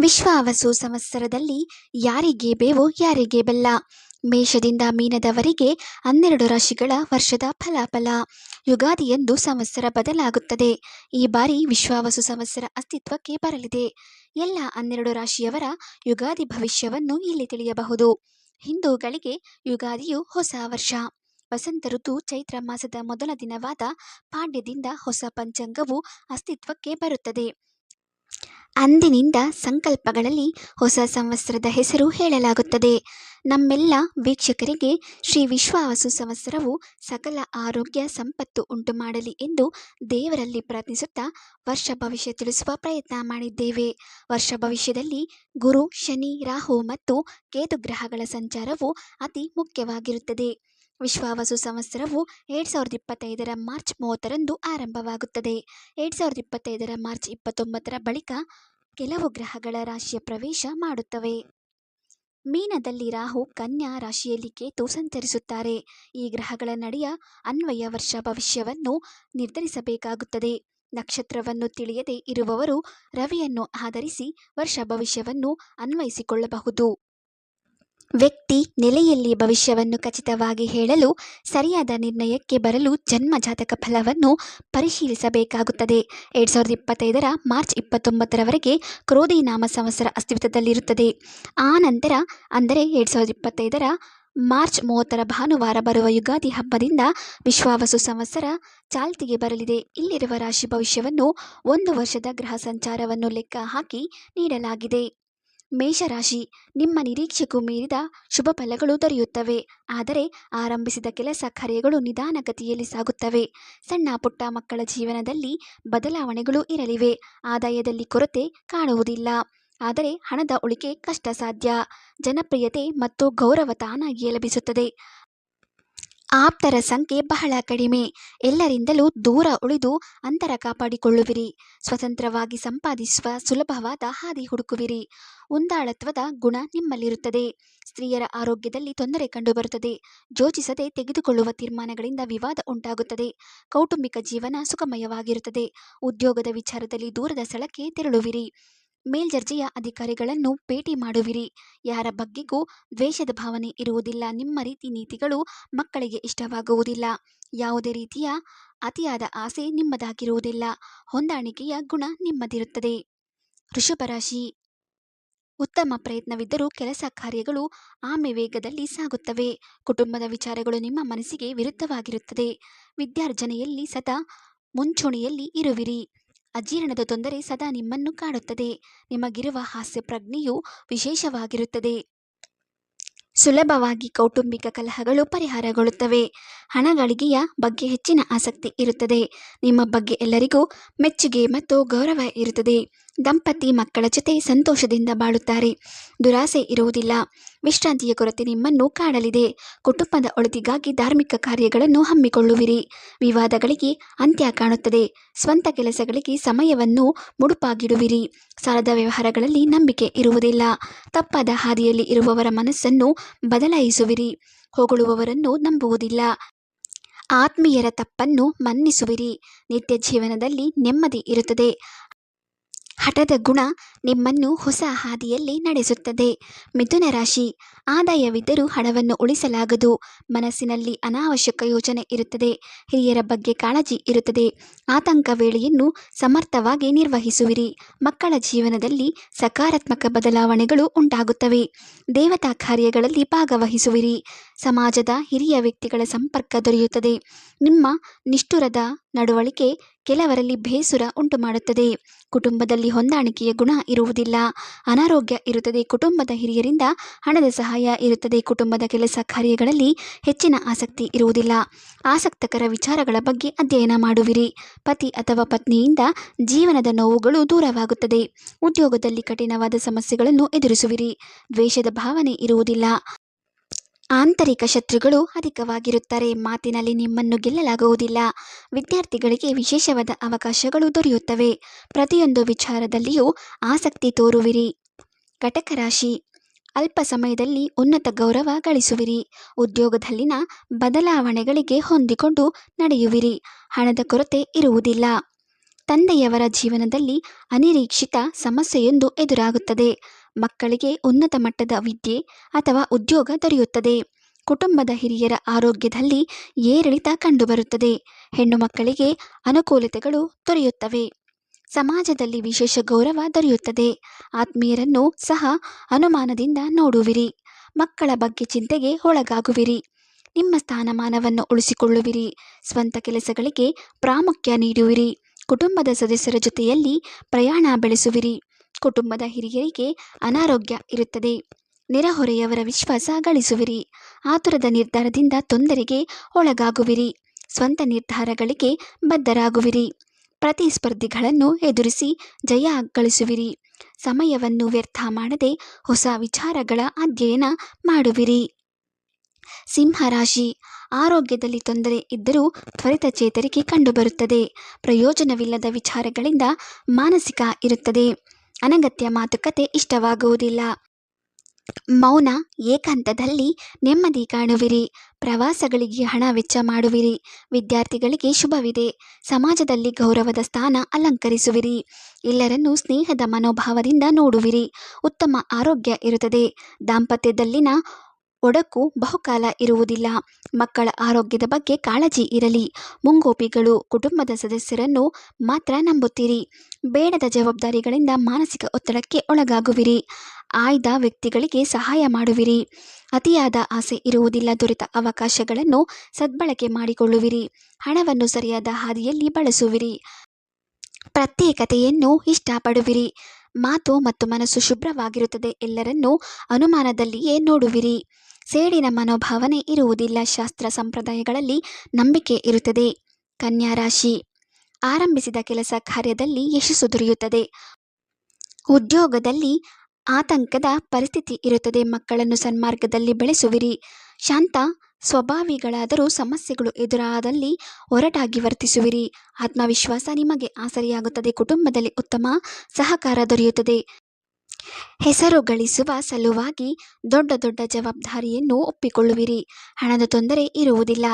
ವಿಶ್ವಾವಸು ಸಂವತ್ಸರದಲ್ಲಿ ಯಾರಿಗೆ ಬೇವು ಯಾರಿಗೆ ಬೆಲ್ಲ? ಮೇಷದಿಂದ ಮೀನದವರೆಗೆ ಹನ್ನೆರಡು ರಾಶಿಗಳ ವರ್ಷದ ಫಲಾಫಲ. ಯುಗಾದಿಯಂದು ಸಂವತ್ಸರ ಬದಲಾಗುತ್ತದೆ. ಈ ಬಾರಿ ವಿಶ್ವಾವಸು ಸಂವತ್ಸರ ಅಸ್ತಿತ್ವಕ್ಕೆ ಬರಲಿದೆ. ಎಲ್ಲ ಹನ್ನೆರಡು ರಾಶಿಯವರ ಯುಗಾದಿ ಭವಿಷ್ಯವನ್ನು ಇಲ್ಲಿ ತಿಳಿಯಬಹುದು. ಹಿಂದೂಗಳಿಗೆ ಯುಗಾದಿಯು ಹೊಸ ವರ್ಷ. ವಸಂತ ಋತು ಚೈತ್ರ ಮಾಸದ ಮೊದಲ ದಿನವಾದ ಪಾಂಡ್ಯದಿಂದ ಹೊಸ ಪಂಚಾಂಗವು ಅಸ್ತಿತ್ವಕ್ಕೆ ಬರುತ್ತದೆ. ಅಂದಿನಿಂದ ಸಂಕಲ್ಪಗಳಲ್ಲಿ ಹೊಸ ಸಂವತ್ಸರದ ಹೆಸರು ಹೇಳಲಾಗುತ್ತದೆ. ನಮ್ಮೆಲ್ಲ ವೀಕ್ಷಕರಿಗೆ ಶ್ರೀ ವಿಶ್ವಾವಸು ಸಂವತ್ಸರವು ಸಕಲ ಆರೋಗ್ಯ ಸಂಪತ್ತು ಉಂಟು ಮಾಡಲಿ ಎಂದು ದೇವರಲ್ಲಿ ಪ್ರಾರ್ಥಿಸುತ್ತಾ ವರ್ಷ ಭವಿಷ್ಯ ತಿಳಿಸುವ ಪ್ರಯತ್ನ ಮಾಡಿದ್ದೇವೆ. ವರ್ಷ ಭವಿಷ್ಯದಲ್ಲಿ ಗುರು, ಶನಿ, ರಾಹು ಮತ್ತು ಕೇತು ಗ್ರಹಗಳ ಸಂಚಾರವು ಅತಿ ಮುಖ್ಯವಾಗಿರುತ್ತದೆ. ವಿಶ್ವಾವಸು ಸಂವತ್ಸರವು ಎರಡು ಸಾವಿರದ ಇಪ್ಪತ್ತೈದರ ಮಾರ್ಚ್ ಮೂವತ್ತರಂದು ಆರಂಭವಾಗುತ್ತದೆ. ಎರಡು ಸಾವಿರದ ಇಪ್ಪತ್ತೈದರ ಮಾರ್ಚ್ ಇಪ್ಪತ್ತೊಂಬತ್ತರ ಬಳಿಕ ಕೆಲವು ಗ್ರಹಗಳ ರಾಶಿಯ ಪ್ರವೇಶ ಮಾಡುತ್ತವೆ. ಮೀನದಲ್ಲಿ ರಾಹು ಕನ್ಯಾ ರಾಶಿಯಲ್ಲಿ ಕೇತು ಸಂಚರಿಸುತ್ತಾರೆ. ಈ ಗ್ರಹಗಳ ನಡೆಯ ಅನ್ವಯ ವರ್ಷ ಭವಿಷ್ಯವನ್ನು ನಿರ್ಧರಿಸಬೇಕಾಗುತ್ತದೆ. ನಕ್ಷತ್ರವನ್ನು ತಿಳಿಯದೇ ಇರುವವರು ರವಿಯನ್ನು ಆಧರಿಸಿ ವರ್ಷ ಭವಿಷ್ಯವನ್ನು ಅನ್ವಯಿಸಿಕೊಳ್ಳಬಹುದು. ವ್ಯಕ್ತಿ ನೆಲೆಯಲ್ಲಿ ಭವಿಷ್ಯವನ್ನು ಖಚಿತವಾಗಿ ಹೇಳಲು ಸರಿಯಾದ ನಿರ್ಣಯಕ್ಕೆ ಬರಲು ಜನ್ಮ ಜಾತಕ ಫಲವನ್ನು ಪರಿಶೀಲಿಸಬೇಕಾಗುತ್ತದೆ. ಎರಡು ಸಾವಿರದ ಇಪ್ಪತ್ತೈದರ ಮಾರ್ಚ್ ಇಪ್ಪತ್ತೊಂಬತ್ತರವರೆಗೆ ಕ್ರೋಧಿ ನಾಮ ಸಂವತ್ಸರ ಅಸ್ತಿತ್ವದಲ್ಲಿರುತ್ತದೆ. ಆ ನಂತರ, ಅಂದರೆ ಎರಡು ಸಾವಿರದ ಇಪ್ಪತ್ತೈದರ ಮಾರ್ಚ್ ಮೂವತ್ತರ ಭಾನುವಾರ ಬರುವ ಯುಗಾದಿ ಹಬ್ಬದಿಂದ ವಿಶ್ವಾವಸು ಸಂವತ್ಸರ ಚಾಲ್ತಿಗೆ ಬರಲಿದೆ. ಇಲ್ಲಿರುವ ರಾಶಿ ಭವಿಷ್ಯವನ್ನು ಒಂದು ವರ್ಷದ ಗ್ರಹ ಸಂಚಾರವನ್ನು ಲೆಕ್ಕ ಹಾಕಿ ನೀಡಲಾಗಿದೆ. ಮೇಷರಾಶಿ ನಿಮ್ಮ ನಿರೀಕ್ಷೆಗೂ ಮೀರಿದ ಶುಭ ಫಲಗಳು ದೊರೆಯುತ್ತವೆ. ಆದರೆ ಆರಂಭಿಸಿದ ಕೆಲಸ ಕಾರ್ಯಗಳು ನಿಧಾನಗತಿಯಲ್ಲಿ ಸಾಗುತ್ತವೆ. ಸಣ್ಣ ಪುಟ್ಟ ಮಕ್ಕಳ ಜೀವನದಲ್ಲಿ ಬದಲಾವಣೆಗಳು ಇರಲಿವೆ. ಆದಾಯದಲ್ಲಿ ಕೊರತೆ ಕಾಣುವುದಿಲ್ಲ. ಆದರೆ ಹಣದ ಉಳಿಕೆ ಕಷ್ಟ ಸಾಧ್ಯ ಜನಪ್ರಿಯತೆ ಮತ್ತು ಗೌರವ ತಾನಾಗಿಯೇ ಲಭಿಸುತ್ತದೆ. ಆಪ್ತರ ಸಂಖ್ಯೆ ಬಹಳ ಕಡಿಮೆ. ಎಲ್ಲರಿಂದಲೂ ದೂರ ಉಳಿದು ಅಂತರ ಕಾಪಾಡಿಕೊಳ್ಳುವಿರಿ. ಸ್ವತಂತ್ರವಾಗಿ ಸಂಪಾದಿಸುವ ಸುಲಭವಾದ ಹಾದಿ ಹುಡುಕುವಿರಿ. ಉಂದಾಳತ್ವದ ಗುಣ ನಿಮ್ಮಲ್ಲಿರುತ್ತದೆ. ಸ್ತ್ರೀಯರ ಆರೋಗ್ಯದಲ್ಲಿ ತೊಂದರೆ ಕಂಡುಬರುತ್ತದೆ. ಯೋಚಿಸದೆ ತೆಗೆದುಕೊಳ್ಳುವ ತೀರ್ಮಾನಗಳಿಂದ ವಿವಾದ ಉಂಟಾಗುತ್ತದೆ. ಕೌಟುಂಬಿಕ ಜೀವನ ಸುಖಮಯವಾಗಿರುತ್ತದೆ. ಉದ್ಯೋಗದ ವಿಚಾರದಲ್ಲಿ ದೂರದ ಸ್ಥಳಕ್ಕೆ ತೆರಳುವಿರಿ. ಮೇಲ್ದರ್ಜೆಯ ಅಧಿಕಾರಿಗಳನ್ನು ಭೇಟಿ ಮಾಡುವಿರಿ. ಯಾರ ಬಗ್ಗೆಗೂ ದ್ವೇಷದ ಭಾವನೆ ಇರುವುದಿಲ್ಲ. ನಿಮ್ಮ ರೀತಿ ನೀತಿಗಳು ಮಕ್ಕಳಿಗೆ ಇಷ್ಟವಾಗುವುದಿಲ್ಲ. ಯಾವುದೇ ರೀತಿಯ ಅತಿಯಾದ ಆಸೆ ನಿಮ್ಮದಾಗಿರುವುದಿಲ್ಲ. ಹೊಂದಾಣಿಕೆಯ ಗುಣ ನಿಮ್ಮದಿರುತ್ತದೆ. ವೃಷಭರಾಶಿ ಉತ್ತಮ ಪ್ರಯತ್ನವಿದ್ದರೂ ಕೆಲಸ ಕಾರ್ಯಗಳು ಆಮೆ ವೇಗದಲ್ಲಿ ಸಾಗುತ್ತವೆ. ಕುಟುಂಬದ ವಿಚಾರಗಳು ನಿಮ್ಮ ಮನಸ್ಸಿಗೆ ವಿರುದ್ಧವಾಗಿರುತ್ತದೆ. ವಿದ್ಯಾರ್ಜನೆಯಲ್ಲಿ ಸದಾ ಮುಂಚೂಣಿಯಲ್ಲಿ ಇರುವಿರಿ. ಅಜೀರ್ಣದ ತೊಂದರೆ ಸದಾ ನಿಮ್ಮನ್ನು ಕಾಡುತ್ತದೆ. ನಿಮಗಿರುವ ಹಾಸ್ಯ ಪ್ರಜ್ಞೆಯು ವಿಶೇಷವಾಗಿರುತ್ತದೆ. ಸುಲಭವಾಗಿ ಕೌಟುಂಬಿಕ ಕಲಹಗಳು ಪರಿಹಾರಗೊಳ್ಳುತ್ತವೆ. ಹಣಗಳಿಗೆಯ ಬಗ್ಗೆ ಹೆಚ್ಚಿನ ಆಸಕ್ತಿ ಇರುತ್ತದೆ. ನಿಮ್ಮ ಬಗ್ಗೆ ಎಲ್ಲರಿಗೂ ಮೆಚ್ಚುಗೆ ಮತ್ತು ಗೌರವ ಇರುತ್ತದೆ. ದಂಪತಿ ಮಕ್ಕಳ ಜೊತೆ ಸಂತೋಷದಿಂದ ಬಾಳುತ್ತಾರೆ. ದುರಾಸೆ ಇರುವುದಿಲ್ಲ. ವಿಶ್ರಾಂತಿಯ ಕೊರತೆ ನಿಮ್ಮನ್ನು ಕಾಡಲಿದೆ. ಕುಟುಂಬದ ಒಳಿತಿಗಾಗಿ ಧಾರ್ಮಿಕ ಕಾರ್ಯಗಳನ್ನು ಹಮ್ಮಿಕೊಳ್ಳುವಿರಿ. ವಿವಾದಗಳಿಗೆ ಅಂತ್ಯ ಕಾಣುತ್ತದೆ. ಸ್ವಂತ ಕೆಲಸಗಳಿಗೆ ಸಮಯವನ್ನು ಮುಡುಪಾಗಿಡುವಿರಿ. ಸಾಲದ ವ್ಯವಹಾರಗಳಲ್ಲಿ ನಂಬಿಕೆ ಇರುವುದಿಲ್ಲ. ತಪ್ಪಾದ ಹಾದಿಯಲ್ಲಿ ಇರುವವರ ಮನಸ್ಸನ್ನು ಬದಲಾಯಿಸುವಿರಿ. ಹೊಗಳುವವರನ್ನು ನಂಬುವುದಿಲ್ಲ. ಆತ್ಮೀಯರ ತಪ್ಪನ್ನು ಮನ್ನಿಸುವಿರಿ. ನಿತ್ಯ ಜೀವನದಲ್ಲಿ ನೆಮ್ಮದಿ ಇರುತ್ತದೆ. ಹಠದ ಗುಣ ನಿಮ್ಮನ್ನು ಹೊಸ ಹಾದಿಯಲ್ಲಿ ನಡೆಸುತ್ತದೆ. ಮಿಥುನ ರಾಶಿ, ಆದಾಯವಿದ್ದರೂ ಹಣವನ್ನು ಉಳಿಸಲಾಗದು. ಮನಸ್ಸಿನಲ್ಲಿ ಅನಾವಶ್ಯಕ ಯೋಚನೆ ಇರುತ್ತದೆ. ಹಿರಿಯರ ಬಗ್ಗೆ ಕಾಳಜಿ ಇರುತ್ತದೆ. ಆತಂಕ ವೇಳೆಯನ್ನು ಸಮರ್ಥವಾಗಿ ನಿರ್ವಹಿಸುವಿರಿ. ಮಕ್ಕಳ ಜೀವನದಲ್ಲಿ ಸಕಾರಾತ್ಮಕ ಬದಲಾವಣೆಗಳು ಉಂಟಾಗುತ್ತವೆ. ದೇವತಾ ಕಾರ್ಯಗಳಲ್ಲಿ ಭಾಗವಹಿಸುವಿರಿ. ಸಮಾಜದ ಹಿರಿಯ ವ್ಯಕ್ತಿಗಳ ಸಂಪರ್ಕ ದೊರೆಯುತ್ತದೆ. ನಿಮ್ಮ ನಿಷ್ಠುರದ ನಡವಳಿಕೆ ಕೆಲವರಲ್ಲಿ ಬೇಸುರ ಉಂಟು ಮಾಡುತ್ತದೆ ಕುಟುಂಬದಲ್ಲಿ ಹೊಂದಾಣಿಕೆಯ ಗುಣ ಇರುವುದಿಲ್ಲ. ಅನಾರೋಗ್ಯ ಇರುತ್ತದೆ. ಕುಟುಂಬದ ಹಿರಿಯರಿಂದ ಹಣದ ಸಹಾಯ ಇರುತ್ತದೆ. ಕುಟುಂಬದ ಕೆಲಸ ಕಾರ್ಯಗಳಲ್ಲಿ ಹೆಚ್ಚಿನ ಆಸಕ್ತಿ ಇರುವುದಿಲ್ಲ. ಆಸಕ್ತಕರ ವಿಚಾರಗಳ ಬಗ್ಗೆ ಅಧ್ಯಯನ ಮಾಡುವಿರಿ. ಪತಿ ಅಥವಾ ಪತ್ನಿಯಿಂದ ಜೀವನದ ನೋವುಗಳು ದೂರವಾಗುತ್ತದೆ. ಉದ್ಯೋಗದಲ್ಲಿ ಕಠಿಣವಾದ ಸಮಸ್ಯೆಗಳನ್ನು ಎದುರಿಸುವಿರಿ. ದ್ವೇಷದ ಭಾವನೆ ಇರುವುದಿಲ್ಲ. ಆಂತರಿಕ ಶತ್ರುಗಳು ಅಧಿಕವಾಗಿರುತ್ತಾರೆ. ಮಾತಿನಲ್ಲಿ ನಿಮ್ಮನ್ನು ಗೆಲ್ಲಲಾಗುವುದಿಲ್ಲ. ವಿದ್ಯಾರ್ಥಿಗಳಿಗೆ ವಿಶೇಷವಾದ ಅವಕಾಶಗಳು ದೊರೆಯುತ್ತವೆ. ಪ್ರತಿಯೊಂದು ವಿಚಾರದಲ್ಲಿಯೂ ಆಸಕ್ತಿ ತೋರುವಿರಿ. ಕಟಕ ರಾಶಿ ಅಲ್ಪ ಸಮಯದಲ್ಲಿ ಉನ್ನತ ಗೌರವ ಗಳಿಸುವಿರಿ. ಉದ್ಯೋಗದಲ್ಲಿನ ಬದಲಾವಣೆಗಳಿಗೆ ಹೊಂದಿಕೊಂಡು ನಡೆಯುವಿರಿ. ಹಣದ ಕೊರತೆ ಇರುವುದಿಲ್ಲ. ತಂದೆಯವರ ಜೀವನದಲ್ಲಿ ಅನಿರೀಕ್ಷಿತ ಸಮಸ್ಯೆಯೊಂದು ಎದುರಾಗುತ್ತದೆ. ಮಕ್ಕಳಿಗೆ ಉನ್ನತ ಮಟ್ಟದ ವಿದ್ಯೆ ಅಥವಾ ಉದ್ಯೋಗ ದೊರೆಯುತ್ತದೆ. ಕುಟುಂಬದ ಹಿರಿಯರ ಆರೋಗ್ಯದಲ್ಲಿ ಏರಿಳಿತ ಕಂಡುಬರುತ್ತದೆ. ಹೆಣ್ಣು ಮಕ್ಕಳಿಗೆ ಅನುಕೂಲತೆಗಳು ದೊರೆಯುತ್ತವೆ. ಸಮಾಜದಲ್ಲಿ ವಿಶೇಷ ಗೌರವ ದೊರೆಯುತ್ತದೆ. ಆತ್ಮೀಯರನ್ನು ಸಹ ಅನುಮಾನದಿಂದ ನೋಡುವಿರಿ. ಮಕ್ಕಳ ಬಗ್ಗೆ ಚಿಂತೆಗೆ ಒಳಗಾಗುವಿರಿ. ನಿಮ್ಮ ಸ್ಥಾನಮಾನವನ್ನು ಉಳಿಸಿಕೊಳ್ಳುವಿರಿ. ಸ್ವಂತ ಕೆಲಸಗಳಿಗೆ ಪ್ರಾಮುಖ್ಯ ನೀಡುವಿರಿ. ಕುಟುಂಬದ ಸದಸ್ಯರ ಜೊತೆಯಲ್ಲಿ ಪ್ರಯಾಣ ಬೆಳೆಸುವಿರಿ. ಕುಟುಂಬದ ಹಿರಿಯರಿಗೆ ಅನಾರೋಗ್ಯ ಇರುತ್ತದೆ. ನೆರೆಹೊರೆಯವರ ವಿಶ್ವಾಸ ಗಳಿಸುವಿರಿ. ಆತುರದ ನಿರ್ಧಾರದಿಂದ ತೊಂದರೆಗೆ ಒಳಗಾಗುವಿರಿ. ಸ್ವಂತ ನಿರ್ಧಾರಗಳಿಗೆ ಬದ್ಧರಾಗುವಿರಿ. ಪ್ರತಿಸ್ಪರ್ಧಿಗಳನ್ನು ಎದುರಿಸಿ ಜಯ ಗಳಿಸುವಿರಿ. ಸಮಯವನ್ನು ವ್ಯರ್ಥ ಮಾಡದೆ ಹೊಸ ವಿಚಾರಗಳ ಅಧ್ಯಯನ ಮಾಡುವಿರಿ. ಸಿಂಹರಾಶಿ. ಆರೋಗ್ಯದಲ್ಲಿ ತೊಂದರೆ ಇದ್ದರೂ ತ್ವರಿತ ಚೇತರಿಕೆ ಕಂಡುಬರುತ್ತದೆ. ಪ್ರಯೋಜನವಿಲ್ಲದ ವಿಚಾರಗಳಿಂದ ಮಾನಸಿಕ ಇರುತ್ತದೆ. ಅನಗತ್ಯ ಮಾತುಕತೆ ಇಷ್ಟವಾಗುವುದಿಲ್ಲ. ಮೌನ ಏಕಾಂತದಲ್ಲಿ ನೆಮ್ಮದಿ ಕಾಣುವಿರಿ. ಪ್ರವಾಸಗಳಿಗೆ ಹಣ ವೆಚ್ಚ ಮಾಡುವಿರಿ. ವಿದ್ಯಾರ್ಥಿಗಳಿಗೆ ಶುಭವಿದೆ. ಸಮಾಜದಲ್ಲಿ ಗೌರವದ ಸ್ಥಾನ ಅಲಂಕರಿಸುವಿರಿ. ಎಲ್ಲರನ್ನೂ ಸ್ನೇಹದ ಮನೋಭಾವದಿಂದ ನೋಡುವಿರಿ. ಉತ್ತಮ ಆರೋಗ್ಯ ಇರುತ್ತದೆ. ದಾಂಪತ್ಯದಲ್ಲಿನ ಒಡಕು ಬಹುಕಾಲ ಇರುವುದಿಲ್ಲ. ಮಕ್ಕಳ ಆರೋಗ್ಯದ ಬಗ್ಗೆ ಕಾಳಜಿ ಇರಲಿ. ಮುಂಗೋಪಿಗಳು, ಕುಟುಂಬದ ಸದಸ್ಯರನ್ನು ಮಾತ್ರ ನಂಬುತ್ತೀರಿ. ಬೇಡದ ಜವಾಬ್ದಾರಿಗಳಿಂದ ಮಾನಸಿಕ ಒತ್ತಡಕ್ಕೆ ಒಳಗಾಗುವಿರಿ. ಆಯ್ದ ವ್ಯಕ್ತಿಗಳಿಗೆ ಸಹಾಯ ಮಾಡುವಿರಿ. ಅತಿಯಾದ ಆಸೆ ಇರುವುದಿಲ್ಲ ದೊರೆತ ಅವಕಾಶಗಳನ್ನು ಸದ್ಬಳಕೆ ಮಾಡಿಕೊಳ್ಳುವಿರಿ. ಹಣವನ್ನು ಸರಿಯಾದ ಹಾದಿಯಲ್ಲಿ ಬಳಸುವಿರಿ. ಪ್ರತ್ಯೇಕತೆಯನ್ನು ಇಷ್ಟಪಡುವಿರಿ. ಮಾತು ಮತ್ತು ಮನಸ್ಸು ಶುಭ್ರವಾಗಿರುತ್ತದೆ. ಎಲ್ಲರನ್ನೂ ಅನುಮಾನದಲ್ಲಿಯೇ ನೋಡುವಿರಿ. ಸೇಡಿನ ಮನೋಭಾವನೆ ಇರುವುದಿಲ್ಲ ಶಾಸ್ತ್ರ ಸಂಪ್ರದಾಯಗಳಲ್ಲಿ ನಂಬಿಕೆ ಇರುತ್ತದೆ. ಕನ್ಯಾ ರಾಶಿ. ಆರಂಭಿಸಿದ ಕೆಲಸ ಕಾರ್ಯದಲ್ಲಿ ಯಶಸ್ಸು ದೊರೆಯುತ್ತದೆ. ಉದ್ಯೋಗದಲ್ಲಿ ಆತಂಕದ ಪರಿಸ್ಥಿತಿ ಇರುತ್ತದೆ. ಮಕ್ಕಳನ್ನು ಸನ್ಮಾರ್ಗದಲ್ಲಿ ಬೆಳೆಸುವಿರಿ. ಶಾಂತ ಸ್ವಭಾವಿಗಳಾದರೂ ಸಮಸ್ಯೆಗಳು ಎದುರಾದಲ್ಲಿ ಒರಟಾಗಿ ವರ್ತಿಸುವಿರಿ. ಆತ್ಮವಿಶ್ವಾಸ ನಿಮಗೆ ಆಸರೆಯಾಗುತ್ತದೆ. ಕುಟುಂಬದಲ್ಲಿ ಉತ್ತಮ ಸಹಕಾರ ದೊರೆಯುತ್ತದೆ. ಹೆಸರು ಗಳಿಸುವ ಸಲುವಾಗಿ ದೊಡ್ಡ ದೊಡ್ಡ ಜವಾಬ್ದಾರಿಯನ್ನು ಒಪ್ಪಿಕೊಳ್ಳುವಿರಿ. ಹಣದ ತೊಂದರೆ ಇರುವುದಿಲ್ಲ.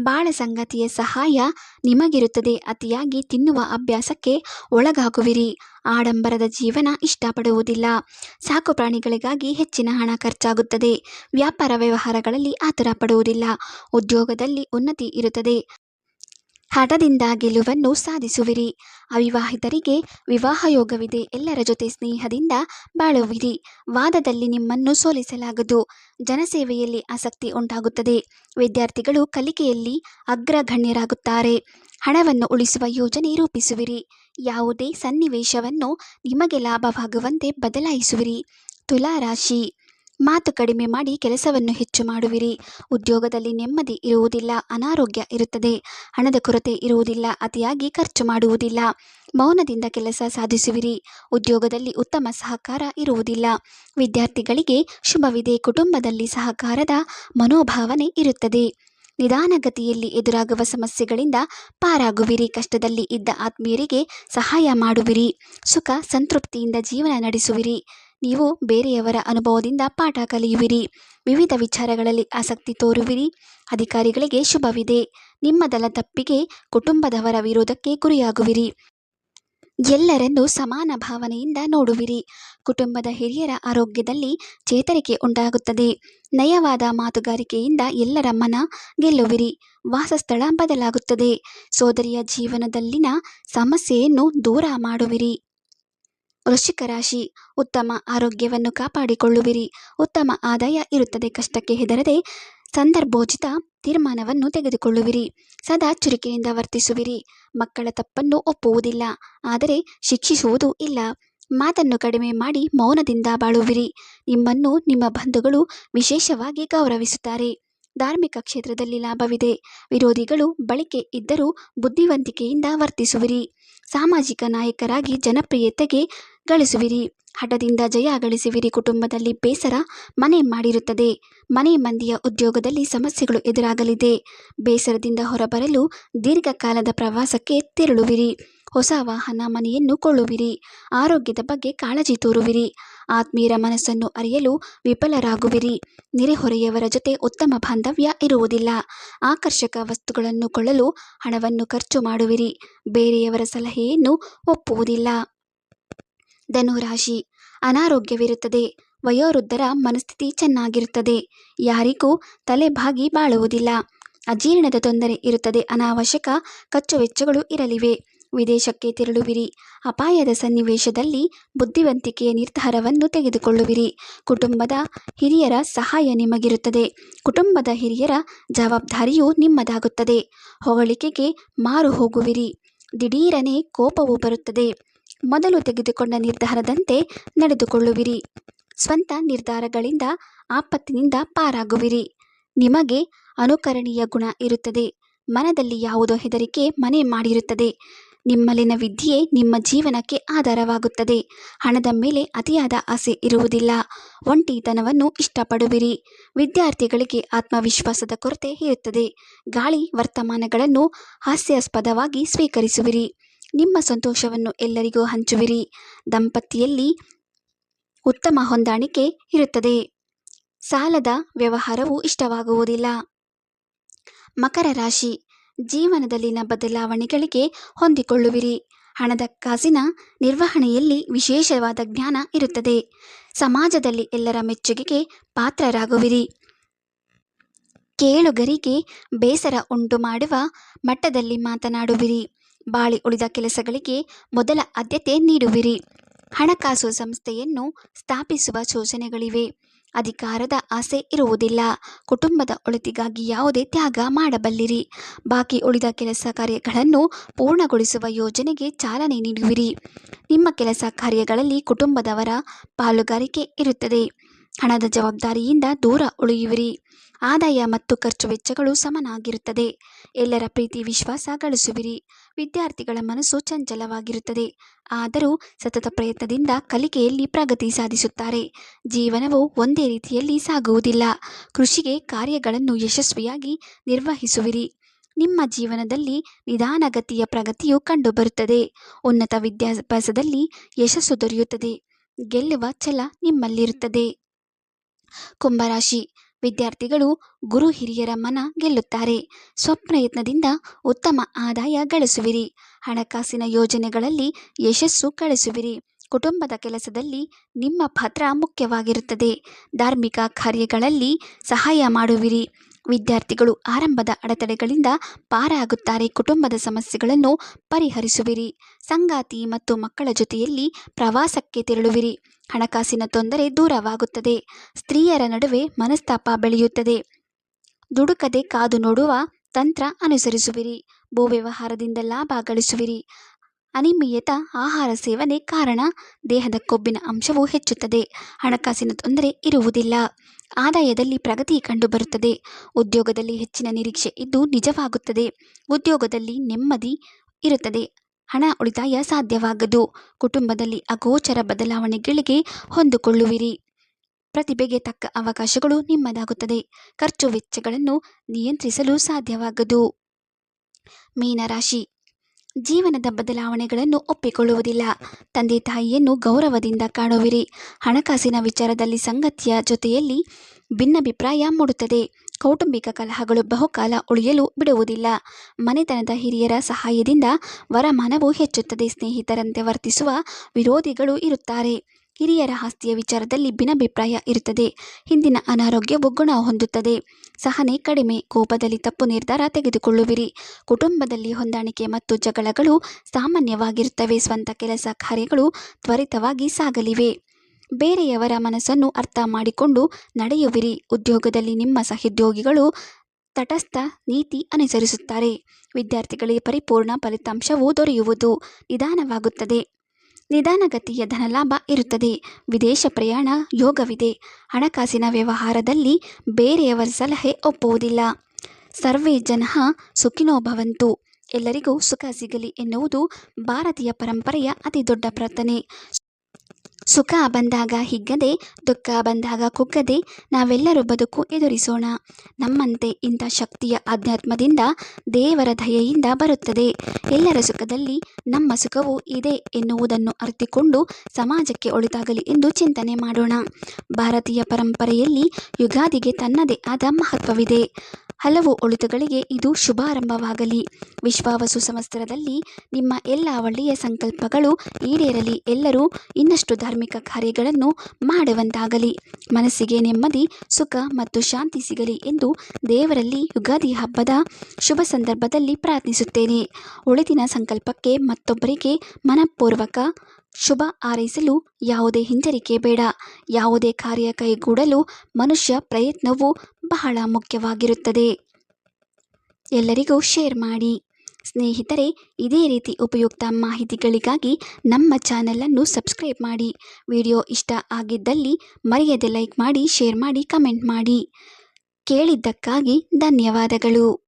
ಬಾಳ ಸಂಗತಿಯ ಸಹಾಯ ನಿಮಗಿರುತ್ತದೆ. ಅತಿಯಾಗಿ ತಿನ್ನುವ ಅಭ್ಯಾಸಕ್ಕೆ ಒಳಗಾಗುವಿರಿ. ಆಡಂಬರದ ಜೀವನ ಇಷ್ಟಪಡುವುದಿಲ್ಲ. ಸಾಕು ಪ್ರಾಣಿಗಳಿಗಾಗಿ ಹೆಚ್ಚಿನ ಹಣ ಖರ್ಚಾಗುತ್ತದೆ. ವ್ಯಾಪಾರ ವ್ಯವಹಾರಗಳಲ್ಲಿ ಆತುರ ಪಡುವುದಿಲ್ಲ. ಉದ್ಯೋಗದಲ್ಲಿ ಉನ್ನತಿ ಇರುತ್ತದೆ. ಹಠದಿಂದ ಗೆಲುವನ್ನು ಸಾಧಿಸುವಿರಿ. ಅವಿವಾಹಿತರಿಗೆ ವಿವಾಹ ಯೋಗವಿದೆ ಎಲ್ಲರ ಜೊತೆ ಸ್ನೇಹದಿಂದ ಬಾಳುವಿರಿ. ವಾದದಲ್ಲಿ ನಿಮ್ಮನ್ನು ಸೋಲಿಸಲಾಗದು. ಜನಸೇವೆಯಲ್ಲಿ ಆಸಕ್ತಿ ಉಂಟಾಗುತ್ತದೆ. ವಿದ್ಯಾರ್ಥಿಗಳು ಕಲಿಕೆಯಲ್ಲಿ ಅಗ್ರಗಣ್ಯರಾಗುತ್ತಾರೆ. ಹಣವನ್ನು ಉಳಿಸುವ ಯೋಜನೆ ರೂಪಿಸುವಿರಿ. ಯಾವುದೇ ಸನ್ನಿವೇಶವನ್ನು ನಿಮಗೆ ಲಾಭವಾಗುವಂತೆ ಬದಲಾಯಿಸುವಿರಿ. ತುಲಾರಾಶಿ. ಮಾತು ಕಡಿಮೆ ಮಾಡಿ ಕೆಲಸವನ್ನು ಹೆಚ್ಚು ಮಾಡುವಿರಿ. ಉದ್ಯೋಗದಲ್ಲಿ ನೆಮ್ಮದಿ ಇರುವುದಿಲ್ಲ, ಅನಾರೋಗ್ಯ ಇರುತ್ತದೆ. ಹಣದ ಕೊರತೆ ಇರುವುದಿಲ್ಲ, ಅತಿಯಾಗಿ ಖರ್ಚು ಮಾಡುವುದಿಲ್ಲ. ಮೌನದಿಂದ ಕೆಲಸ ಸಾಧಿಸುವಿರಿ. ಉದ್ಯೋಗದಲ್ಲಿ ಉತ್ತಮ ಸಹಕಾರ ಇರುವುದಿಲ್ಲ. ವಿದ್ಯಾರ್ಥಿಗಳಿಗೆ ಶುಭವಿದೆ. ಕುಟುಂಬದಲ್ಲಿ ಸಹಕಾರದ ಮನೋಭಾವನೆ ಇರುತ್ತದೆ. ನಿಧಾನಗತಿಯಲ್ಲಿ ಎದುರಾಗುವ ಸಮಸ್ಯೆಗಳಿಂದ ಪಾರಾಗುವಿರಿ. ಕಷ್ಟದಲ್ಲಿ ಇದ್ದ ಆತ್ಮೀಯರಿಗೆ ಸಹಾಯ ಮಾಡುವಿರಿ. ಸುಖ, ಸಂತೃಪ್ತಿಯಿಂದ ಜೀವನ ನಡೆಸುವಿರಿ. ನೀವು ಬೇರೆಯವರ ಅನುಭವದಿಂದ ಪಾಠ ಕಲಿಯುವಿರಿ. ವಿವಿಧ ವಿಚಾರಗಳಲ್ಲಿ ಆಸಕ್ತಿ ತೋರುವಿರಿ. ಅಧಿಕಾರಿಗಳಿಗೆ ಶುಭವಿದೆ. ನಿಮ್ಮ ದಲ ತಪ್ಪಿಗೆ ಕುಟುಂಬದವರ ವಿರೋಧಕ್ಕೆ ಗುರಿಯಾಗುವಿರಿ. ಎಲ್ಲರನ್ನು ಸಮಾನ ಭಾವನೆಯಿಂದ ನೋಡುವಿರಿ. ಕುಟುಂಬದ ಹಿರಿಯರ ಆರೋಗ್ಯದಲ್ಲಿ ಚೇತರಿಕೆ ಉಂಟಾಗುತ್ತದೆ. ನಯವಾದ ಮಾತುಗಾರಿಕೆಯಿಂದ ಎಲ್ಲರ ಮನ ಗೆಲ್ಲುವಿರಿ. ವಾಸಸ್ಥಳ ಬದಲಾಗುತ್ತದೆ. ಸೋದರಿಯ ಜೀವನದಲ್ಲಿನ ಸಮಸ್ಯೆಯನ್ನು ದೂರ ಮಾಡುವಿರಿ. ವೃಶ್ಚಿಕ ರಾಶಿ, ಉತ್ತಮ ಆರೋಗ್ಯವನ್ನು ಕಾಪಾಡಿಕೊಳ್ಳುವಿರಿ. ಉತ್ತಮ ಆದಾಯ ಇರುತ್ತದೆ. ಕಷ್ಟಕ್ಕೆ ಹೆದರದೆ ಸಂದರ್ಭೋಚಿತ ತೀರ್ಮಾನವನ್ನು ತೆಗೆದುಕೊಳ್ಳುವಿರಿ. ಸದಾ ಚುರುಕಿನಿಂದ ವರ್ತಿಸುವಿರಿ. ಮಕ್ಕಳ ತಪ್ಪನ್ನು ಒಪ್ಪುವುದಿಲ್ಲ. ಆದರೆ ಶಿಕ್ಷಿಸುವುದು ಇಲ್ಲ. ಮಾತನ್ನು ಕಡಿಮೆ ಮಾಡಿ ಮೌನದಿಂದ ಬಾಳುವಿರಿ. ನಿಮ್ಮನ್ನು ನಿಮ್ಮ ಬಂಧುಗಳು ವಿಶೇಷವಾಗಿ ಗೌರವಿಸುತ್ತಾರೆ. ಧಾರ್ಮಿಕ ಕ್ಷೇತ್ರದಲ್ಲಿ ಲಾಭವಿದೆ. ವಿರೋಧಿಗಳು ಬಳಕೆ ಇದ್ದರೂ ಬುದ್ಧಿವಂತಿಕೆಯಿಂದ ವರ್ತಿಸುವಿರಿ. ಸಾಮಾಜಿಕ ನಾಯಕರಾಗಿ ಜನಪ್ರಿಯತೆಗೆ ಗಳಿಸುವಿರಿ. ಹಠದಿಂದ ಜಯ ಗಳಿಸುವಿರಿ. ಕುಟುಂಬದಲ್ಲಿ ಬೇಸರ ಮನೆ ಮಾಡಿರುತ್ತದೆ. ಮನೆ ಮಂದಿಯ ಉದ್ಯೋಗದಲ್ಲಿ ಸಮಸ್ಯೆಗಳು ಎದುರಾಗಲಿದೆ. ಬೇಸರದಿಂದ ಹೊರಬರಲು ದೀರ್ಘಕಾಲದ ಪ್ರವಾಸಕ್ಕೆ ತೆರಳುವಿರಿ. ಹೊಸ ವಾಹನ ಮನೆಯನ್ನು ಕೊಳ್ಳುವಿರಿ. ಆರೋಗ್ಯದ ಬಗ್ಗೆ ಕಾಳಜಿ ತೋರುವಿರಿ. ಆತ್ಮೀಯರ ಮನಸ್ಸನ್ನು ಅರಿಯಲು ವಿಫಲರಾಗುವಿರಿ. ನೆರೆಹೊರೆಯವರ ಜೊತೆ ಉತ್ತಮ ಬಾಂಧವ್ಯ ಇರುವುದಿಲ್ಲ. ಆಕರ್ಷಕ ವಸ್ತುಗಳನ್ನು ಕೊಳ್ಳಲು ಹಣವನ್ನು ಖರ್ಚು ಮಾಡುವಿರಿ. ಬೇರೆಯವರ ಸಲಹೆಯನ್ನು ಒಪ್ಪುವುದಿಲ್ಲ. ಧನುರಾಶಿ. ಅನಾರೋಗ್ಯವಿರುತ್ತದೆ. ವಯೋವೃದ್ಧರ ಮನಸ್ಥಿತಿ ಚೆನ್ನಾಗಿರುತ್ತದೆ. ಯಾರಿಗೂ ತಲೆಬಾಗಿ ಬಾಳುವುದಿಲ್ಲ. ಅಜೀರ್ಣದ ತೊಂದರೆ ಇರುತ್ತದೆ. ಅನಾವಶ್ಯಕ ಖರ್ಚು ವೆಚ್ಚಗಳು ಇರಲಿವೆ. ವಿದೇಶಕ್ಕೆ ತೆರಳುವಿರಿ. ಅಪಾಯದ ಸನ್ನಿವೇಶದಲ್ಲಿ ಬುದ್ಧಿವಂತಿಕೆಯ ನಿರ್ಧಾರವನ್ನು ತೆಗೆದುಕೊಳ್ಳುವಿರಿ. ಕುಟುಂಬದ ಹಿರಿಯರ ಸಹಾಯ ನಿಮಗಿರುತ್ತದೆ. ಕುಟುಂಬದ ಹಿರಿಯರ ಜವಾಬ್ದಾರಿಯು ನಿಮ್ಮದಾಗುತ್ತದೆ. ಹೊಗಳಿಕೆಗೆ ಮಾರು ಹೋಗುವಿರಿ. ದಿಢೀರನೆ ಕೋಪವು ಬರುತ್ತದೆ. ಮೊದಲು ತೆಗೆದುಕೊಂಡ ನಿರ್ಧಾರದಂತೆ ನಡೆದುಕೊಳ್ಳುವಿರಿ. ಸ್ವಂತ ನಿರ್ಧಾರಗಳಿಂದ ಆಪತ್ತಿನಿಂದ ಪಾರಾಗುವಿರಿ. ನಿಮಗೆ ಅನುಕರಣೀಯ ಗುಣ ಇರುತ್ತದೆ. ಮನದಲ್ಲಿ ಯಾವುದೋ ಹೆದರಿಕೆ ಮನೆ ಮಾಡಿರುತ್ತದೆ. ನಿಮ್ಮಲ್ಲಿನ ವಿದ್ಯೆ ನಿಮ್ಮ ಜೀವನಕ್ಕೆ ಆಧಾರವಾಗುತ್ತದೆ. ಹಣದ ಮೇಲೆ ಅತಿಯಾದ ಆಸೆ ಇರುವುದಿಲ್ಲ. ಒಂಟಿತನವನ್ನು ಇಷ್ಟಪಡುವಿರಿ. ವಿದ್ಯಾರ್ಥಿಗಳಿಗೆ ಆತ್ಮವಿಶ್ವಾಸದ ಕೊರತೆ ಇರುತ್ತದೆ ಗಾಳಿ ವರ್ತಮಾನಗಳನ್ನು ಹಾಸ್ಯಾಸ್ಪದವಾಗಿ ಸ್ವೀಕರಿಸುವಿರಿ. ನಿಮ್ಮ ಸಂತೋಷವನ್ನು ಎಲ್ಲರಿಗೂ ಹಂಚುವಿರಿ. ದಂಪತಿಯಲ್ಲಿ ಉತ್ತಮ ಹೊಂದಾಣಿಕೆ ಇರುತ್ತದೆ. ಸಾಲದ ವ್ಯವಹಾರವು ಇಷ್ಟವಾಗುವುದಿಲ್ಲ. ಮಕರ ರಾಶಿ, ಜೀವನದಲ್ಲಿನ ಬದಲಾವಣೆಗಳಿಗೆ ಹೊಂದಿಕೊಳ್ಳುವಿರಿ. ಹಣದ ಕಾಸಿನ ನಿರ್ವಹಣೆಯಲ್ಲಿ ವಿಶೇಷವಾದ ಜ್ಞಾನ ಇರುತ್ತದೆ. ಸಮಾಜದಲ್ಲಿ ಎಲ್ಲರ ಮೆಚ್ಚುಗೆಗೆ ಪಾತ್ರರಾಗುವಿರಿ. ಕೇಳುಗರಿಗೆ ಬೇಸರ ಉಂಟು ಮಾಡುವ ಮಟ್ಟದಲ್ಲಿ ಮಾತನಾಡುವಿರಿ. ಬಾಳಿ ಉಳಿದ ಕೆಲಸಗಳಿಗೆ ಮೊದಲ ಆದ್ಯತೆ ನೀಡುವಿರಿ. ಹಣಕಾಸು ಸಂಸ್ಥೆಯನ್ನು ಸ್ಥಾಪಿಸುವ ಸೂಚನೆಗಳಿವೆ. ಅಧಿಕಾರದ ಆಸೆ ಇರುವುದಿಲ್ಲ. ಕುಟುಂಬದ ಒಳಿತಿಗಾಗಿ ಯಾವುದೇ ತ್ಯಾಗ ಮಾಡಬಲ್ಲಿರಿ. ಬಾಕಿ ಉಳಿದ ಕೆಲಸ ಕಾರ್ಯಗಳನ್ನು ಪೂರ್ಣಗೊಳಿಸುವ ಯೋಜನೆಗೆ ಚಾಲನೆ ನೀಡುವಿರಿ. ನಿಮ್ಮ ಕೆಲಸ ಕಾರ್ಯಗಳಲ್ಲಿ ಕುಟುಂಬದವರ ಪಾಲುಗಾರಿಕೆ ಇರುತ್ತದೆ. ಹಣದ ಜವಾಬ್ದಾರಿಯಿಂದ ದೂರ ಉಳಿಯುವಿರಿ. ಆದಾಯ ಮತ್ತು ಖರ್ಚು ವೆಚ್ಚಗಳು ಸಮನಾಗಿರುತ್ತದೆ. ಎಲ್ಲರ ಪ್ರೀತಿ ವಿಶ್ವಾಸ ಗಳಿಸುವಿರಿ. ವಿದ್ಯಾರ್ಥಿಗಳ ಮನಸ್ಸು ಚಂಚಲವಾಗಿರುತ್ತದೆ. ಆದರೂ ಸತತ ಪ್ರಯತ್ನದಿಂದ ಕಲಿಕೆಯಲ್ಲಿ ಪ್ರಗತಿ ಸಾಧಿಸುತ್ತಾರೆ. ಜೀವನವು ಒಂದೇ ರೀತಿಯಲ್ಲಿ ಸಾಗುವುದಿಲ್ಲ. ಕೃಷಿಗೆ ಕಾರ್ಯಗಳನ್ನು ಯಶಸ್ವಿಯಾಗಿ ನಿರ್ವಹಿಸುವಿರಿ. ನಿಮ್ಮ ಜೀವನದಲ್ಲಿ ನಿಧಾನಗತಿಯ ಪ್ರಗತಿಯು ಕಂಡುಬರುತ್ತದೆ. ಉನ್ನತ ವಿದ್ಯಾಭ್ಯಾಸದಲ್ಲಿ ಯಶಸ್ಸು ದೊರೆಯುತ್ತದೆ. ಗೆಲ್ಲುವ ಛಲ ನಿಮ್ಮಲ್ಲಿರುತ್ತದೆ. ಕುಂಭರಾಶಿ. ವಿದ್ಯಾರ್ಥಿಗಳು ಗುರು ಹಿರಿಯರ ಮನ ಗೆಲ್ಲುತ್ತಾರೆ. ಸ್ವಪ್ರಯತ್ನದಿಂದ ಉತ್ತಮ ಆದಾಯ ಗಳಿಸುವಿರಿ. ಹಣಕಾಸಿನ ಯೋಜನೆಗಳಲ್ಲಿ ಯಶಸ್ಸು ಗಳಿಸುವಿರಿ. ಕುಟುಂಬದ ಕೆಲಸದಲ್ಲಿ ನಿಮ್ಮ ಪಾತ್ರ ಮುಖ್ಯವಾಗಿರುತ್ತದೆ. ಧಾರ್ಮಿಕ ಕಾರ್ಯಗಳಲ್ಲಿ ಸಹಾಯ ಮಾಡುವಿರಿ. ವಿದ್ಯಾರ್ಥಿಗಳು ಆರಂಭದ ಅಡೆತಡೆಗಳಿಂದ ಪಾರಾಗುತ್ತಾರೆ. ಕುಟುಂಬದ ಸಮಸ್ಯೆಗಳನ್ನು ಪರಿಹರಿಸುವಿರಿ. ಸಂಗಾತಿ ಮತ್ತು ಮಕ್ಕಳ ಜೊತೆಯಲ್ಲಿ ಪ್ರವಾಸಕ್ಕೆ ತೆರಳುವಿರಿ. ಹಣಕಾಸಿನ ತೊಂದರೆ ದೂರವಾಗುತ್ತದೆ. ಸ್ತ್ರೀಯರ ನಡುವೆ ಮನಸ್ತಾಪ ಬೆಳೆಯುತ್ತದೆ. ದುಡುಕದೆ ಕಾದು ನೋಡುವ ತಂತ್ರ ಅನುಸರಿಸುವಿರಿ. ಭೂ ವ್ಯವಹಾರದಿಂದ ಲಾಭ ಗಳಿಸುವಿರಿ. ಅನಿಯಮಿತ ಆಹಾರ ಸೇವನೆ ಕಾರಣ ದೇಹದ ಕೊಬ್ಬಿನ ಅಂಶವು ಹೆಚ್ಚುತ್ತದೆ. ಹಣಕಾಸಿನ ತೊಂದರೆ ಇರುವುದಿಲ್ಲ. ಆದಾಯದಲ್ಲಿ ಪ್ರಗತಿ ಕಂಡುಬರುತ್ತದೆ. ಉದ್ಯೋಗದಲ್ಲಿ ಹೆಚ್ಚಿನ ನಿರೀಕ್ಷೆ ಇದ್ದು ನಿಜವಾಗುತ್ತದೆ. ಉದ್ಯೋಗದಲ್ಲಿ ನೆಮ್ಮದಿ ಇರುತ್ತದೆ. ಹಣ ಉಳಿತಾಯ ಸಾಧ್ಯವಾಗದು. ಕುಟುಂಬದಲ್ಲಿ ಅಗೋಚರ ಬದಲಾವಣೆಗಳಿಗೆ ಹೊಂದಿಕೊಳ್ಳುವಿರಿ. ಪ್ರತಿಭೆಗೆ ತಕ್ಕ ಅವಕಾಶಗಳು ನಿಮ್ಮದಾಗುತ್ತದೆ. ಖರ್ಚು ವೆಚ್ಚಗಳನ್ನು ನಿಯಂತ್ರಿಸಲು ಸಾಧ್ಯವಾಗದು. ಮೀನರಾಶಿ ಜೀವನದ ಬದಲಾವಣೆಗಳನ್ನು ಒಪ್ಪಿಕೊಳ್ಳುವುದಿಲ್ಲ. ತಂದೆ ತಾಯಿಯನ್ನು ಗೌರವದಿಂದ ಕಾಣುವಿರಿ. ಹಣಕಾಸಿನ ವಿಚಾರದಲ್ಲಿ ಸಂಗತಿಯ ಜೊತೆಯಲ್ಲಿ ಭಿನ್ನಾಭಿಪ್ರಾಯ ಮೂಡುತ್ತದೆ. ಕೌಟುಂಬಿಕ ಕಲಹಗಳು ಬಹುಕಾಲ ಉಳಿಯಲು ಬಿಡುವುದಿಲ್ಲ. ಮನೆತನದ ಹಿರಿಯರ ಸಹಾಯದಿಂದ ವರಮಾನವು ಹೆಚ್ಚುತ್ತದೆ. ಸ್ನೇಹಿತರಂತೆ ವರ್ತಿಸುವ ವಿರೋಧಿಗಳು ಇರುತ್ತಾರೆ. ಹಿರಿಯರ ಆಸ್ತಿಯ ವಿಚಾರದಲ್ಲಿ ಭಿನ್ನಾಭಿಪ್ರಾಯ ಇರುತ್ತದೆ. ಹಿಂದಿನ ಅನಾರೋಗ್ಯವು ಗುಣ ಹೊಂದುತ್ತದೆ. ಸಹನೆ ಕಡಿಮೆ, ಕೋಪದಲ್ಲಿ ತಪ್ಪು ನಿರ್ಧಾರ ತೆಗೆದುಕೊಳ್ಳುವಿರಿ. ಕುಟುಂಬದಲ್ಲಿ ಹೊಂದಾಣಿಕೆ ಮತ್ತು ಜಗಳಗಳು ಸಾಮಾನ್ಯವಾಗಿರುತ್ತವೆ. ಸ್ವಂತ ಕೆಲಸ ಕಾರ್ಯಗಳು ತ್ವರಿತವಾಗಿ ಸಾಗಲಿವೆ. ಬೇರೆಯವರ ಮನಸ್ಸನ್ನು ಅರ್ಥ ಮಾಡಿಕೊಂಡು ನಡೆಯುವಿರಿ. ಉದ್ಯೋಗದಲ್ಲಿ ನಿಮ್ಮ ಸಹೋದ್ಯೋಗಿಗಳು ತಟಸ್ಥ ನೀತಿ ಅನುಸರಿಸುತ್ತಾರೆ. ವಿದ್ಯಾರ್ಥಿಗಳಿಗೆ ಪರಿಪೂರ್ಣ ಫಲಿತಾಂಶವು ದೊರೆಯುವುದು ನಿಧಾನವಾಗುತ್ತದೆ. ನಿಧಾನಗತಿಯ ಧನಲಾಭ ಇರುತ್ತದೆ. ವಿದೇಶ ಪ್ರಯಾಣ ಯೋಗವಿದೆ. ಹಣಕಾಸಿನ ವ್ಯವಹಾರದಲ್ಲಿ ಬೇರೆಯವರ ಸಲಹೆ ಒಪ್ಪುವುದಿಲ್ಲ. ಸರ್ವೇ ಜನ ಸುಖಿನೋ ಭವಂತು ಎಲ್ಲರಿಗೂ ಸುಖ ಸಿಗಲಿ ಎನ್ನುವುದು ಭಾರತೀಯ ಪರಂಪರೆಯ ಅತಿ ದೊಡ್ಡ ಪ್ರಾರ್ಥನೆ. ಸುಖ ಬಂದಾಗ ಹಿಗ್ಗದೆ, ದುಃಖ ಬಂದಾಗ ಕುಗ್ಗದೆ ನಾವೆಲ್ಲರೂ ಬದುಕು ಎದುರಿಸೋಣ. ನಮ್ಮಂತೆ ಇಂಥ ಶಕ್ತಿಯ ಆಧ್ಯಾತ್ಮದಿಂದ ದೇವರ ದಯೆಯಿಂದ ಬರುತ್ತದೆ. ಎಲ್ಲರ ಸುಖದಲ್ಲಿ ನಮ್ಮ ಸುಖವೂ ಇದೆ ಎನ್ನುವುದನ್ನು ಅರಿತುಕೊಂಡು ಸಮಾಜಕ್ಕೆ ಒಳಿತಾಗಲಿ ಎಂದು ಚಿಂತನೆ ಮಾಡೋಣ. ಭಾರತೀಯ ಪರಂಪರೆಯಲ್ಲಿ ಯುಗಾದಿಗೆ ತನ್ನದೇ ಆದ ಮಹತ್ವವಿದೆ. ಹಲವು ಒಳಿತುಗಳಿಗೆ ಇದು ಶುಭಾರಂಭವಾಗಲಿ ವಿಶ್ವಾವಸು ಸಂವತ್ಸರದಲ್ಲಿ ನಿಮ್ಮ ಎಲ್ಲ ಒಳ್ಳೆಯ ಸಂಕಲ್ಪಗಳು ಈಡೇರಲಿ. ಎಲ್ಲರೂ ಇನ್ನಷ್ಟು ಧಾರ್ಮಿಕ ಕಾರ್ಯಗಳನ್ನು ಮಾಡುವಂತಾಗಲಿ. ಮನಸ್ಸಿಗೆ ನೆಮ್ಮದಿ, ಸುಖ ಮತ್ತು ಶಾಂತಿ ಸಿಗಲಿ ಎಂದು ದೇವರಲ್ಲಿ ಯುಗಾದಿ ಹಬ್ಬದ ಶುಭ ಸಂದರ್ಭದಲ್ಲಿ ಪ್ರಾರ್ಥಿಸುತ್ತೇನೆ. ಉಳಿದಿನ ಸಂಕಲ್ಪಕ್ಕೆ ಮತ್ತೊಬ್ಬರಿಗೆ ಮನಪೂರ್ವಕ ಶುಭ ಹಾರೈಸಲು ಯಾವುದೇ ಹಿಂಜರಿಕೆ ಬೇಡ. ಯಾವುದೇ ಕಾರ್ಯ ಕೈಗೂಡಲು ಮನುಷ್ಯ ಪ್ರಯತ್ನವು ಬಹಳ ಮುಖ್ಯವಾಗಿರುತ್ತದೆ. ಎಲ್ಲರಿಗೂ ಶೇರ್ ಮಾಡಿ. ಸ್ನೇಹಿತರೆ, ಇದೇ ರೀತಿ ಉಪಯುಕ್ತ ಮಾಹಿತಿಗಳಿಗಾಗಿ ನಮ್ಮ ಚಾನೆಲನ್ನು ಸಬ್ಸ್ಕ್ರೈಬ್ ಮಾಡಿ. ವಿಡಿಯೋ ಇಷ್ಟ ಆಗಿದ್ದಲ್ಲಿ ಮರೆಯದೆ ಲೈಕ್ ಮಾಡಿ, ಶೇರ್ ಮಾಡಿ, ಕಮೆಂಟ್ ಮಾಡಿ. ಕೇಳಿದ್ದಕ್ಕಾಗಿ ಧನ್ಯವಾದಗಳು.